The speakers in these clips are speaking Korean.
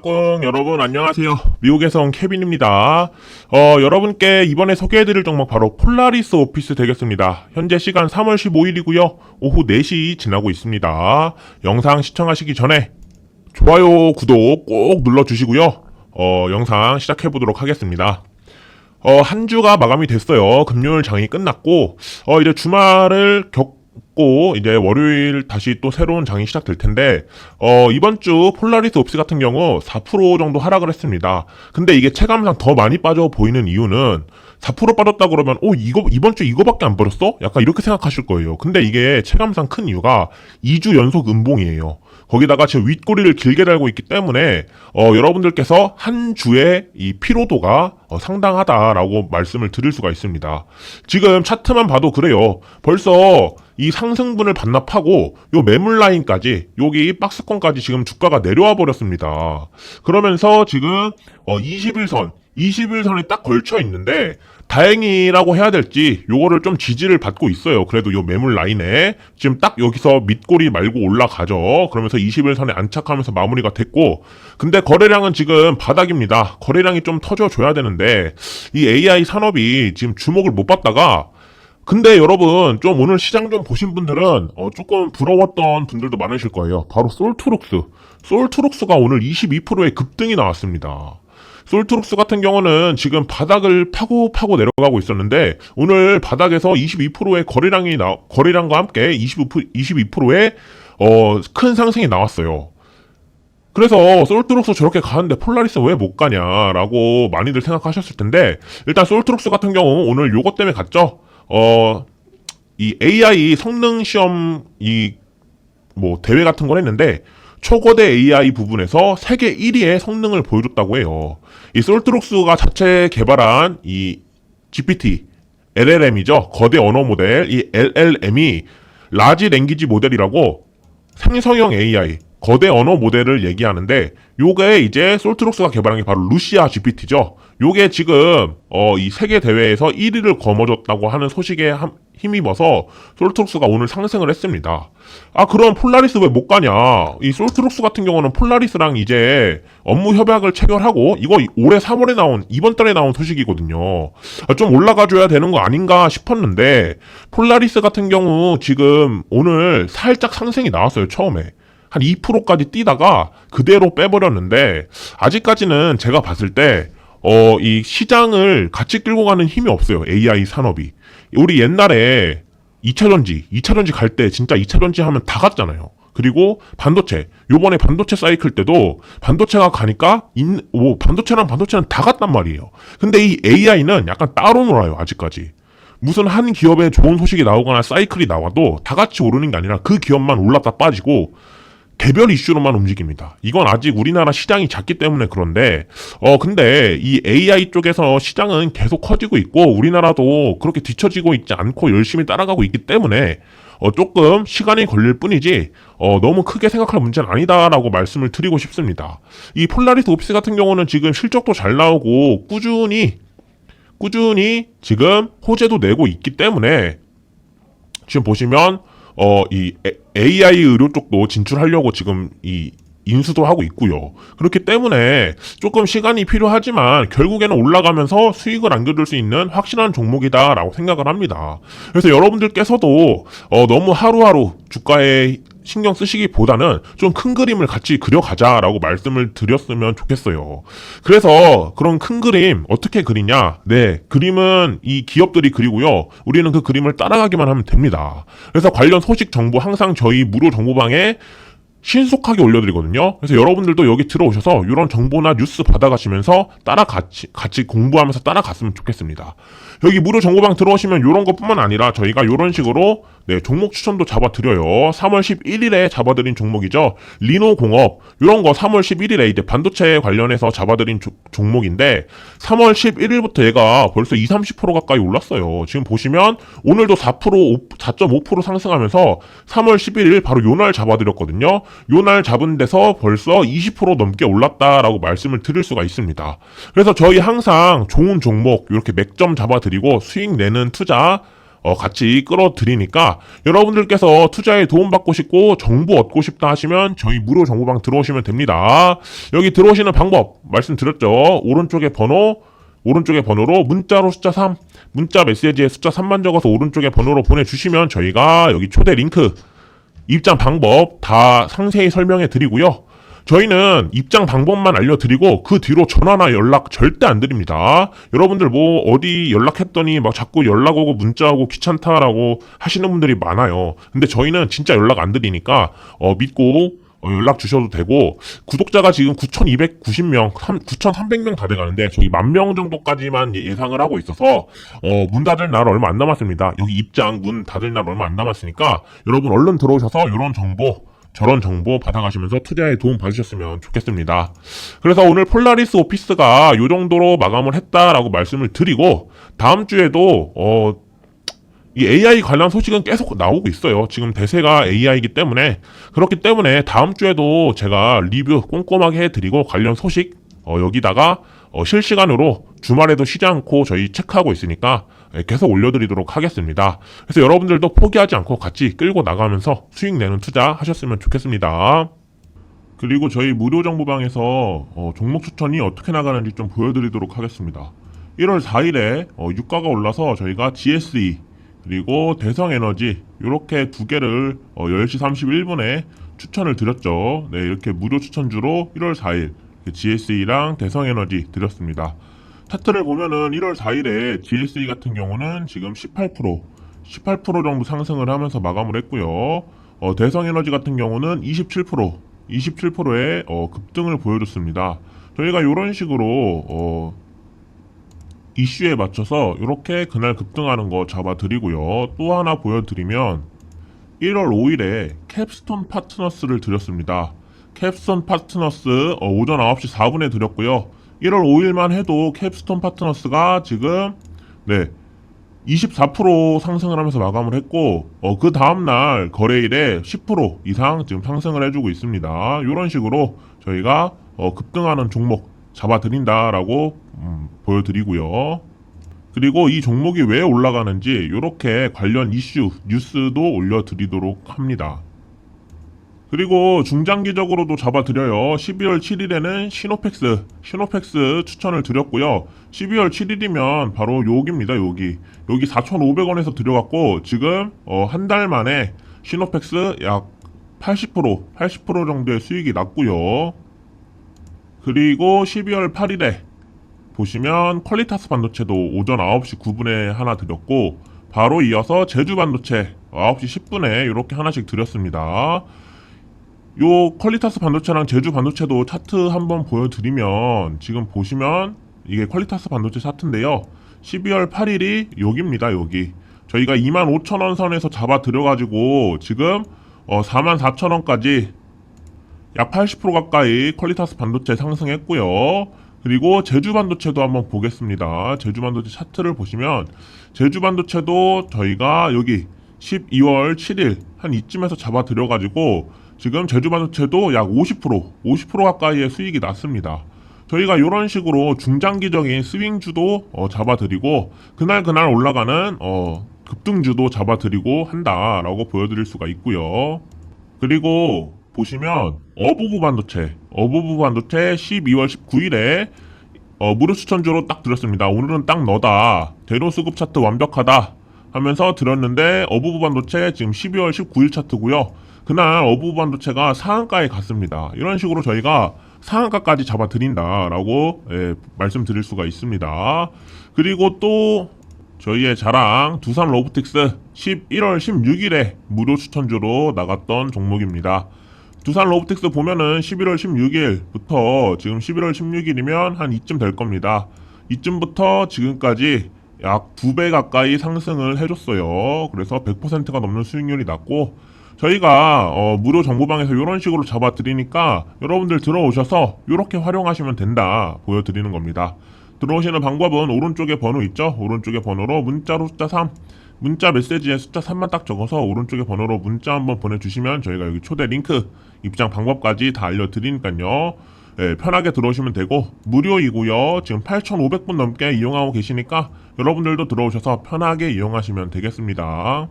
짝꿍 여러분 안녕하세요. 미국에서 온 케빈입니다. 어, 여러분께 이번에 소개해드릴 종목 바로 폴라리스 오피스 되겠습니다. 현재 시간 3월 15일이고요. 오후 4시 지나고 있습니다. 영상 시청하시기 전에 좋아요, 구독 꼭 눌러주시고요. 어, 영상 시작해보도록 하겠습니다. 어, 한 주가 마감이 됐어요. 금요일 장이 끝났고, 어, 이제 주말을 겪 고, 이제 월요일 다시 또 새로운 장이 시작될 텐데, 어, 이번 주 폴라리스 옵스 같은 경우 4% 정도 하락을 했습니다. 근데 이게 체감상 더 많이 빠져 보이는 이유는 4% 빠졌다 그러면, 오, 이거, 이번 주 이거밖에 안 빠졌어? 약간 이렇게 생각하실 거예요. 근데 이게 체감상 큰 이유가 2주 연속 음봉이에요. 거기다가 지금 윗꼬리를 길게 달고 있기 때문에 어, 여러분들께서 한 주의 이 피로도가 어, 상당하다라고 말씀을 드릴 수가 있습니다. 지금 차트만 봐도 그래요. 벌써 이 상승분을 반납하고 요 매물 라인까지 여기 박스권까지 지금 주가가 내려와 버렸습니다. 그러면서 지금 어, 21선 21선이 딱 걸쳐 있는데 다행이라고 해야 될지 요거를 좀 지지를 받고 있어요. 그래도 요 매물 라인에 지금 딱 여기서 밑꼬리 말고 올라가죠. 그러면서 21선에 안착하면서 마무리가 됐고 근데 거래량은 지금 바닥입니다. 거래량이 좀 터져줘야 되는데 이 AI 산업이 지금 주목을 못 받다가 근데 여러분 좀 오늘 시장 좀 보신 분들은 어, 조금 부러웠던 분들도 많으실 거예요. 바로 솔트룩스. 솔트룩스가 오늘 22%의 급등이 나왔습니다. 솔트룩스 같은 경우는 지금 바닥을 파고 파고 내려가고 있었는데 오늘 바닥에서 22%의 거래량이 나 거래량과 함께 25% 22%의 어, 큰 상승이 나왔어요. 그래서 솔트룩스 저렇게 가는데 폴라리스 왜 못 가냐라고 많이들 생각하셨을 텐데 일단 솔트룩스 같은 경우 오늘 요것 때문에 갔죠. 어, 이 AI 성능 시험 이 뭐 대회 같은 걸 했는데 초거대 AI 부분에서 세계 1위의 성능을 보여줬다고 해요. 이 솔트룩스가 자체 개발한 이 GPT, LLM이죠. 거대 언어 모델, 이 LLM이 라지 랭귀지 모델이라고 생성형 AI, 거대 언어 모델을 얘기하는데 요게 이제 솔트룩스가 개발한 게 바로 루시아 GPT죠. 요게 지금 어, 이 세계 대회에서 1위를 거머쥐었다고 하는 소식에 함- 힘입어서 솔트룩스가 오늘 상승을 했습니다. 아 그럼 폴라리스 왜 못 가냐? 이 솔트룩스 같은 경우는 폴라리스랑 이제 업무 협약을 체결하고 이거 올해 3월에 나온 이번 달에 나온 소식이거든요. 아, 좀 올라가 줘야 되는 거 아닌가 싶었는데 폴라리스 같은 경우 지금 오늘 살짝 상승이 나왔어요 처음에. 한 2%까지 뛰다가 그대로 빼버렸는데 아직까지는 제가 봤을 때 어, 이 시장을 같이 끌고 가는 힘이 없어요. AI 산업이. 우리 옛날에 2차전지, 2차전지 갈 때 진짜 2차전지 하면 다 갔잖아요. 그리고 반도체. 요번에 반도체 사이클 때도 반도체가 가니까 인, 오, 반도체랑 반도체는 다 갔단 말이에요. 근데 이 AI는 약간 따로 놀아요. 아직까지. 무슨 한 기업에 좋은 소식이 나오거나 사이클이 나와도 다 같이 오르는 게 아니라 그 기업만 올랐다 빠지고 개별 이슈로만 움직입니다. 이건 아직 우리나라 시장이 작기 때문에 그런데, 어, 근데 이 AI 쪽에서 시장은 계속 커지고 있고, 우리나라도 그렇게 뒤처지고 있지 않고 열심히 따라가고 있기 때문에, 어, 조금 시간이 걸릴 뿐이지, 어, 너무 크게 생각할 문제는 아니다라고 말씀을 드리고 싶습니다. 이 폴라리스 오피스 같은 경우는 지금 실적도 잘 나오고, 꾸준히, 꾸준히 지금 호재도 내고 있기 때문에, 지금 보시면 어 이 AI 의료 쪽도 진출하려고 지금 이 인수도 하고 있고요. 그렇기 때문에 조금 시간이 필요하지만 결국에는 올라가면서 수익을 안겨줄 수 있는 확실한 종목이다라고 생각을 합니다. 그래서 여러분들께서도 어 너무 하루하루 주가에 신경 쓰시기보다는 좀 큰 그림을 같이 그려가자라고 말씀을 드렸으면 좋겠어요. 그래서 그런 큰 그림 어떻게 그리냐? 네, 그림은 이 기업들이 그리고요. 우리는 그 그림을 따라가기만 하면 됩니다. 그래서 관련 소식 정보 항상 저희 무료 정보방에 신속하게 올려드리거든요. 그래서 여러분들도 여기 들어오셔서 이런 정보나 뉴스 받아가시면서 따라 같이 같이 공부하면서 따라갔으면 좋겠습니다. 여기 무료 정보방 들어오시면 이런 것뿐만 아니라 저희가 이런 식으로 네, 종목 추천도 잡아드려요. 3월 11일에 잡아드린 종목이죠. 리노공업 이런 거 3월 11일에 이제 반도체 관련해서 잡아드린 조- 종목인데 3월 11일부터 얘가 벌써 20, 30% 가까이 올랐어요. 지금 보시면 오늘도 4% 4.5% 상승하면서 3월 11일 바로 요날 잡아드렸거든요. 요날 잡은 데서 벌써 20% 넘게 올랐다라고 말씀을 드릴 수가 있습니다. 그래서 저희 항상 좋은 종목 이렇게 맥점 잡아드리 고 수익 내는 투자 어, 같이 끌어드리니까 여러분들께서 투자에 도움받고 싶고 정보 얻고 싶다 하시면 저희 무료 정보방 들어오시면 됩니다. 여기 들어오시는 방법 말씀드렸죠. 오른쪽에 번호 오른쪽에 번호로 문자로 숫자 3 문자 메시지에 숫자 3만 적어서 오른쪽에 번호로 보내주시면 저희가 여기 초대 링크 입장 방법 다 상세히 설명해 드리고요. 저희는 입장 방법만 알려드리고 그 뒤로 전화나 연락 절대 안 드립니다. 여러분들 뭐 어디 연락했더니 막 자꾸 연락 오고 문자하고 귀찮다라고 하시는 분들이 많아요. 근데 저희는 진짜 연락 안 드리니까 어, 믿고 어, 연락 주셔도 되고 구독자가 지금 9,290명, 9,300명 다 돼가는데 저희 만 명 정도까지만 예- 예상을 하고 있어서 어, 문 닫을 날 얼마 안 남았습니다. 여기 입장 문 닫을 날 얼마 안 남았으니까 여러분 얼른 들어오셔서 이런 정보 저런 정보 받아가시면서 투자에 도움 받으셨으면 좋겠습니다. 그래서 오늘 폴라리스 오피스가 이 정도로 마감을 했다라고 말씀을 드리고 다음 주에도 어, 이 AI 관련 소식은 계속 나오고 있어요. 지금 대세가 AI이기 때문에 그렇기 때문에 다음 주에도 제가 리뷰 꼼꼼하게 해드리고 관련 소식 어, 여기다가 어, 실시간으로 주말에도 쉬지 않고 저희 체크하고 있으니까 예, 계속 올려드리도록 하겠습니다. 그래서 여러분들도 포기하지 않고 같이 끌고 나가면서 수익 내는 투자 하셨으면 좋겠습니다. 그리고 저희 무료 정보방에서 어, 종목 추천이 어떻게 나가는지 좀 보여드리도록 하겠습니다. 1월 4일에 어, 유가가 올라서 저희가 GSE 그리고 대성에너지 이렇게 두 개를 어, 10시 31분에 추천을 드렸죠. 네, 이렇게 무료 추천주로 1월 4일 GSE랑 대성에너지 드렸습니다. 차트를 보면은 1월 4일에 GSE 같은 경우는 지금 18% 18% 정도 상승을 하면서 마감을 했고요. 어, 대성에너지 같은 경우는 27% 27%의 어, 급등을 보여줬습니다. 저희가 이런 식으로 어, 이슈에 맞춰서 이렇게 그날 급등하는 거 잡아드리고요. 또 하나 보여드리면 1월 5일에 캡스톤 파트너스를 드렸습니다. 캡스톤 파트너스 어, 오전 9시 4분에 드렸고요. 1월 5일만 해도 캡스톤 파트너스가 지금 네 24% 상승을 하면서 마감을 했고 어, 그 다음날 거래일에 10% 이상 지금 상승을 해주고 있습니다. 이런 식으로 저희가 어, 급등하는 종목 잡아드린다라고 음, 보여드리고요. 그리고 이 종목이 왜 올라가는지 이렇게 관련 이슈 뉴스도 올려드리도록 합니다. 그리고 중장기적으로도 잡아드려요. 12월 7일에는 시노펙스, 시노펙스 추천을 드렸고요. 12월 7일이면 바로 여기입니다, 여기. 여기 4,500원에서 드려갖고 지금 어, 한 달 만에 시노펙스 약 80%, 80% 정도의 수익이 났고요. 그리고 12월 8일에 보시면 퀄리타스 반도체도 오전 9시 9분에 하나 드렸고 바로 이어서 제주 반도체 9시 10분에 이렇게 하나씩 드렸습니다. 요 퀄리타스 반도체랑 제주 반도체도 차트 한번 보여드리면 지금 보시면 이게 퀄리타스 반도체 차트인데요. 12월 8일이 여기입니다. 여기 저희가 25,000원 선에서 잡아 들여가지고 지금 어, 44,000원까지 약 80% 가까이 퀄리타스 반도체 상승했고요. 그리고 제주 반도체도 한번 보겠습니다. 제주 반도체 차트를 보시면 제주 반도체도 저희가 여기 12월 7일 한 이쯤에서 잡아 들여가지고 지금 제주 반도체도 약 50% 50% 가까이의 수익이 났습니다. 저희가 이런 식으로 중장기적인 스윙주도 어, 잡아드리고 그날 그날 올라가는 어, 급등주도 잡아드리고 한다라고 보여드릴 수가 있고요. 그리고 보시면 어부부 반도체, 어부부 반도체 12월 19일에 어, 무료 추천주로 딱 드렸습니다. 오늘은 딱 너다. 대로 수급 차트 완벽하다. 하면서 들었는데 어부부 반도체 지금 12월 19일 차트고요. 그날 어부부 반도체가 상한가에 갔습니다. 이런 식으로 저희가 상한가까지 잡아드린다라고 예, 말씀드릴 수가 있습니다. 그리고 또 저희의 자랑 두산 로보틱스 11월 16일에 무료 추천주로 나갔던 종목입니다. 두산 로보틱스 보면은 11월 16일부터 지금 11월 16일이면 한 이쯤 될 겁니다. 이쯤부터 지금까지 약두배 가까이 상승을 해줬어요. 그래서 100%가 넘는 수익률이 났고 저희가 어, 무료 정보방에서 이런 식으로 잡아드리니까 여러분들 들어오셔서 이렇게 활용하시면 된다 보여드리는 겁니다. 들어오시는 방법은 오른쪽에 번호 있죠? 오른쪽에 번호로 문자로 숫자 3 문자 메시지에 숫자 3만 딱 적어서 오른쪽에 번호로 문자 한번 보내주시면 저희가 여기 초대 링크 입장 방법까지 다 알려드리니까요. 예, 편하게 들어오시면 되고 무료이고요. 지금 8,500분 넘게 이용하고 계시니까 여러분들도 들어오셔서 편하게 이용하시면 되겠습니다.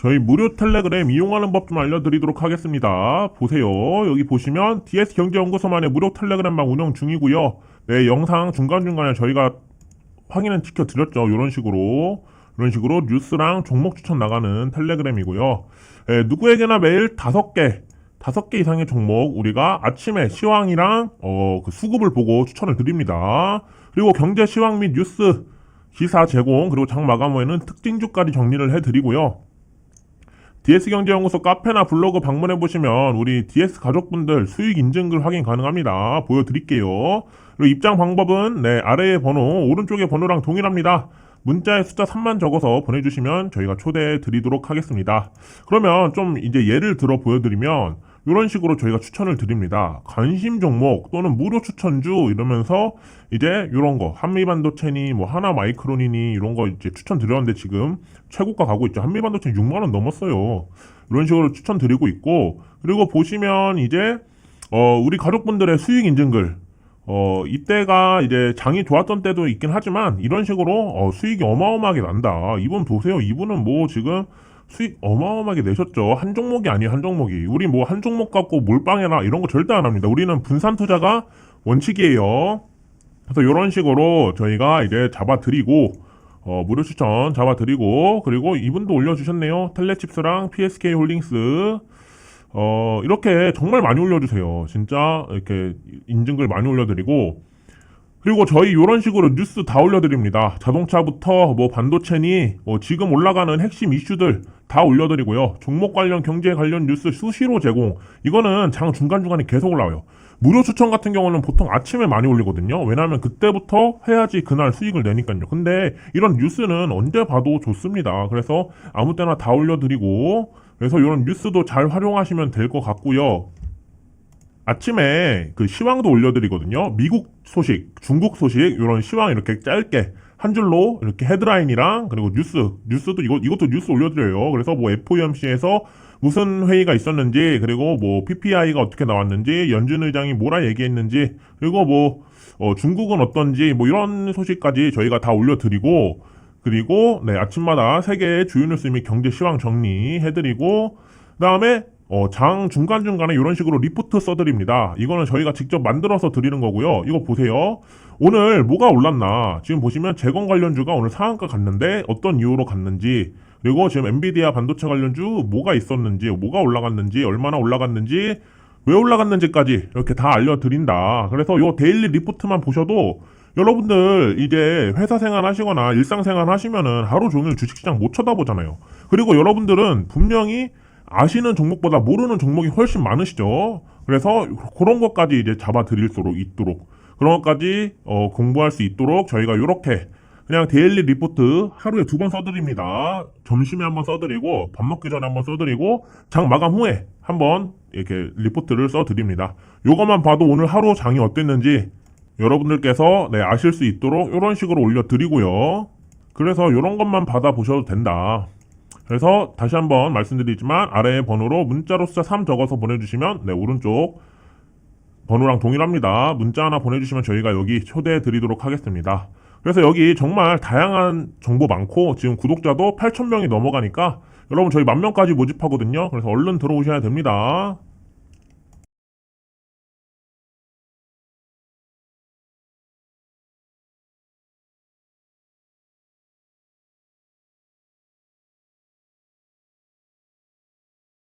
저희 무료 텔레그램 이용하는 법 좀 알려드리도록 하겠습니다. 보세요. 여기 보시면 DS경제연구소만의 무료 텔레그램방 운영 중이고요. 네, 영상 중간중간에 저희가 확인은 지켜드렸죠. 이런 식으로. 이런 식으로 뉴스랑 종목 추천 나가는 텔레그램이고요. 예, 누구에게나 매일 다섯 개, 다섯 개 이상의 종목 우리가 아침에 시황이랑 어, 그 수급을 보고 추천을 드립니다. 그리고 경제 시황 및 뉴스 기사 제공 그리고 장 마감 후에는 특징주까지 정리를 해드리고요. DS경제연구소 카페나 블로그 방문해 보시면 우리 DS 가족분들 수익 인증글 확인 가능합니다. 보여드릴게요. 그리고 입장 방법은 네 아래의 번호 오른쪽의 번호랑 동일합니다. 문자에 숫자 3만 적어서 보내주시면 저희가 초대해 드리도록 하겠습니다. 그러면 좀 이제 예를 들어 보여드리면 이런 식으로 저희가 추천을 드립니다. 관심 종목 또는 무료 추천주 이러면서 이제 이런 거 한미반도체니 뭐 하나 마이크론이니 이런 거 이제 추천 드렸는데 지금 최고가 가고 있죠. 한미반도체 6만 원 넘었어요. 이런 식으로 추천 드리고 있고 그리고 보시면 이제 어 우리 가족분들의 수익 인증글 어, 이때가 이제 장이 좋았던 때도 있긴 하지만 이런 식으로 어, 수익이 어마어마하게 난다. 이분 보세요. 이분은 뭐 지금 수익 어마어마하게 내셨죠. 한 종목이 아니에요. 한 종목이. 우리 뭐 한 종목 갖고 몰빵해라 이런 거 절대 안 합니다. 우리는 분산 투자가 원칙이에요. 그래서 이런 식으로 저희가 이제 잡아드리고 어, 무료 추천 잡아드리고 그리고 이분도 올려주셨네요. 텔레칩스랑 PSK 홀딩스 어, 이렇게 정말 많이 올려주세요. 진짜 이렇게 인증글 많이 올려드리고 그리고 저희 이런 식으로 뉴스 다 올려드립니다. 자동차부터 뭐 반도체니 뭐 지금 올라가는 핵심 이슈들 다 올려드리고요. 종목 관련 경제 관련 뉴스 수시로 제공. 이거는 장 중간중간에 계속 올라와요. 무료 추천 같은 경우는 보통 아침에 많이 올리거든요. 왜냐하면 그때부터 해야지 그날 수익을 내니까요. 근데 이런 뉴스는 언제 봐도 좋습니다. 그래서 아무 때나 다 올려드리고 그래서 이런 뉴스도 잘 활용하시면 될 것 같고요. 아침에 그 시황도 올려드리거든요. 미국 소식, 중국 소식 이런 시황 이렇게 짧게 한 줄로 이렇게 헤드라인이랑 그리고 뉴스, 뉴스도 이거 이것도 뉴스 올려드려요. 그래서 뭐 FOMC에서 무슨 회의가 있었는지 그리고 뭐 PPI가 어떻게 나왔는지 연준 의장이 뭐라 얘기했는지 그리고 뭐 어, 중국은 어떤지 뭐 이런 소식까지 저희가 다 올려드리고 그리고 네 아침마다 세계의 주요 뉴스 및 경제 시황 정리해드리고 그다음에 어, 장 중간중간에 이런 식으로 리포트 써드립니다. 이거는 저희가 직접 만들어서 드리는 거고요. 이거 보세요. 오늘 뭐가 올랐나. 지금 보시면 재건 관련주가 오늘 상한가 갔는데 어떤 이유로 갔는지 그리고 지금 엔비디아 반도체 관련주 뭐가 있었는지 뭐가 올라갔는지 얼마나 올라갔는지 왜 올라갔는지까지 이렇게 다 알려드린다. 그래서 요 데일리 리포트만 보셔도 여러분들 이제 회사 생활 하시거나 일상 생활 하시면은 하루 종일 주식시장 못 쳐다보잖아요. 그리고 여러분들은 분명히 아시는 종목보다 모르는 종목이 훨씬 많으시죠. 그래서 그런 것까지 이제 잡아 드릴 수 있도록 그런 것까지 어, 공부할 수 있도록 저희가 이렇게 그냥 데일리 리포트 하루에 두 번 써드립니다. 점심에 한번 써드리고 밥 먹기 전에 한번 써드리고 장 마감 후에 한번 이렇게 리포트를 써드립니다. 요것만 봐도 오늘 하루 장이 어땠는지 여러분들께서 네, 아실 수 있도록 이런 식으로 올려드리고요. 그래서 이런 것만 받아보셔도 된다. 그래서 다시 한번 말씀드리지만 아래의 번호로 문자로 숫자 3 적어서 보내주시면 네, 오른쪽 번호랑 동일합니다. 문자 하나 보내주시면 저희가 여기 초대해 드리도록 하겠습니다. 그래서 여기 정말 다양한 정보 많고 지금 구독자도 8,000명이 넘어가니까 여러분 저희 만 명까지 모집하거든요. 그래서 얼른 들어오셔야 됩니다.